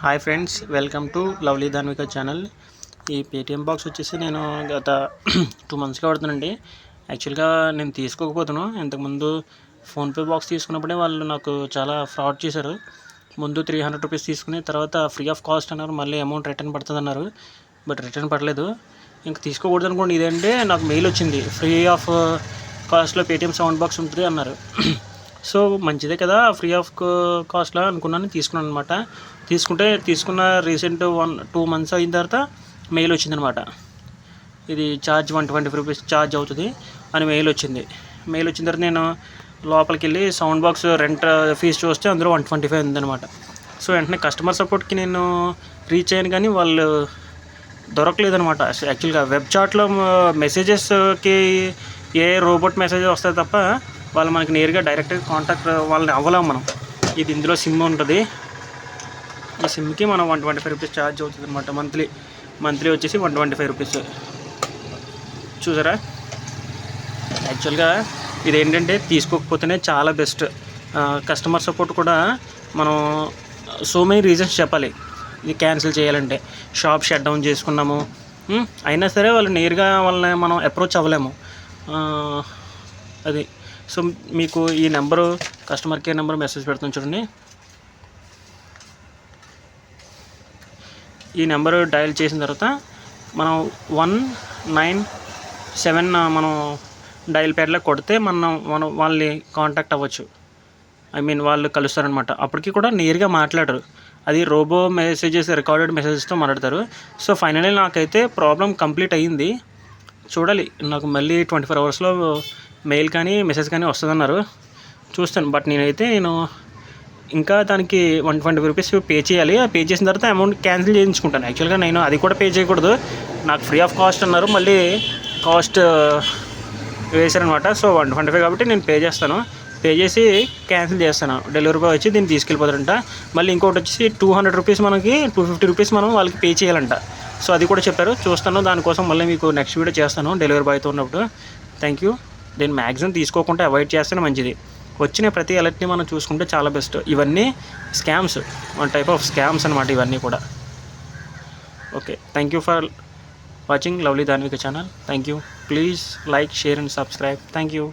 Hi friends welcome to lovely Dhanvika channel. ఈ Paytm box వచ్చేసి నేను గత టూ మంత్స్గా పడుతున్నానండి యాక్చువల్గా నేను తీసుకోకపోతాను ఇంతకుముందు ఫోన్పే బాక్స్ తీసుకున్నప్పుడే వాళ్ళు నాకు చాలా ఫ్రాడ్ చేశారు. ముందు త్రీ హండ్రెడ్ రూపీస్ తీసుకుని తర్వాత ఫ్రీ ఆఫ్ కాస్ట్ అన్నారు. మళ్ళీ అమౌంట్ రిటర్న్ పడుతుంది అన్నారు బట్ రిటర్న్ పడలేదు. ఇంక తీసుకోకూడదు అనుకోండి. ఇదేంటే నాకు మెయిల్ వచ్చింది. ఫ్రీ ఆఫ్ కాస్ట్లో పేటిఎం సౌండ్ బాక్స్ ఉంటుంది అన్నారు. సో మంచిదే కదా ఫ్రీ ఆఫ్ కాస్ట్లో అనుకున్నాను తీసుకున్నాను అనమాట తీసుకుంటే తీసుకున్న రీసెంట్ వన్ టూ మంత్స్ అయిన తర్వాత మెయిల్ వచ్చిందనమాట ఇది charge one twenty five rupees charge అవుతుంది అని మెయిల్ వచ్చింది. మెయిల్ వచ్చిన తర్వాత నేను లోపలికి వెళ్ళి సౌండ్ బాక్స్ రెంట్ ఫీజు చూస్తే అందులో వన్ ట్వంటీ ఫైవ్ ఉందనమాట సో వెంటనే కస్టమర్ సపోర్ట్కి నేను రీచ్ అయ్యాను కానీ వాళ్ళు దొరకలేదనమాట యాక్చువల్గా వెబ్ చాట్లో మెసేజెస్కి uh, ఏ రోబోట్ మెసేజ్ వస్తాయి తప్ప వాళ్ళు మనకి నేరుగా డైరెక్ట్గా కాంటాక్ట్ వాళ్ళని అవ్వలేము మనం. ఇది ఇందులో సిమ్ ఉంటుంది. ఈ సిమ్కి మనం one twenty five rupees charge అవుతుంది అనమాట మంత్లీ మంత్లీ వచ్చేసి వన్ ట్వంటీ ఫైవ్ రూపీస్ చూసారా? యాక్చువల్గా ఇది ఏంటంటే తీసుకోకపోతేనే చాలా బెస్ట్ కస్టమర్ సపోర్ట్ కూడా మనం సో మెనీ రీజన్స్ చెప్పాలి. ఇది క్యాన్సిల్ చేయాలంటే. షాప్ షట్ డౌన్ చేసుకున్నాము. అయినా సరే వాళ్ళు నేరుగా వాళ్ళని మనం అప్రోచ్ అవ్వలేము. అది. సో మీకు ఈ number customer care number message పెడుతుంది చూడండి. ఈ నెంబర్ డయల్ చేసిన తర్వాత మనం వన్ నైన్ సెవెన్ మనం డయల్ ప్యాడ్లో కొడితే మనం మనం వాళ్ళని కాంటాక్ట్ అవ్వచ్చు. ఐ మీన్ వాళ్ళు కలుస్తారనమాట అప్పటికి కూడా నేరుగా మాట్లాడరు. అది రోబో మెసేజెస్ రికార్డెడ్ మెసేజెస్తో మాట్లాడతారు. సో ఫైనలీ నాకైతే ప్రాబ్లం కంప్లీట్ అయ్యింది. చూడాలి నాకు మళ్ళీ ట్వంటీ ఫోర్ అవర్స్లో మెయిల్ కానీ మెసేజ్ కానీ వస్తుందన్నారు. చూస్తాను బట్ నేనైతే నేను ఇంకా దానికి వన్ ట్వంటీ రూపీస్ పే చేయాలి. పే చేసిన తర్వాత అమౌంట్ క్యాన్సిల్ చేయించుకుంటాను. యాక్చువల్గా నేను అది కూడా పే చేయకూడదు. నాకు ఫ్రీ ఆఫ్ కాస్ట్ అన్నారు. మళ్ళీ కాస్ట్ వేశారనమాట. సో వన్ ట్వంటీ ఫైవ్ కాబట్టి నేను పే చేస్తాను. పే చేసి క్యాన్సిల్ చేస్తాను. డెలివరీ బాయ్ వచ్చి దీన్ని తీసుకెళ్ళిపోతారంట మళ్ళీ ఇంకోటి వచ్చేసి టూ హండ్రెడ్ రూపీస్ మనకి టూ ఫిఫ్టీ రూపీస్ మనం వాళ్ళకి పే చేయాలంట. సో అది కూడా చెప్పారు. చూస్తాను. దానికోసం మళ్ళీ మీకు నెక్స్ట్ వీడియో చేస్తాను. డెలివరీ బాయ్తో ఉన్నప్పుడు. Thank you. దీన్ని మ్యాక్సిమం తీసుకోకుండా అవాయిడ్ చేస్తేనే మంచిది. వచ్చిన ప్రతి అలర్ట్ని మనం చూసుకుంటే చాలా బెస్ట్ ఇవన్నీ scams one type of scams అనమాట ఇవన్నీ కూడా. Okay thank you for watching lovely Dharmika channel thank you please like share and subscribe thank you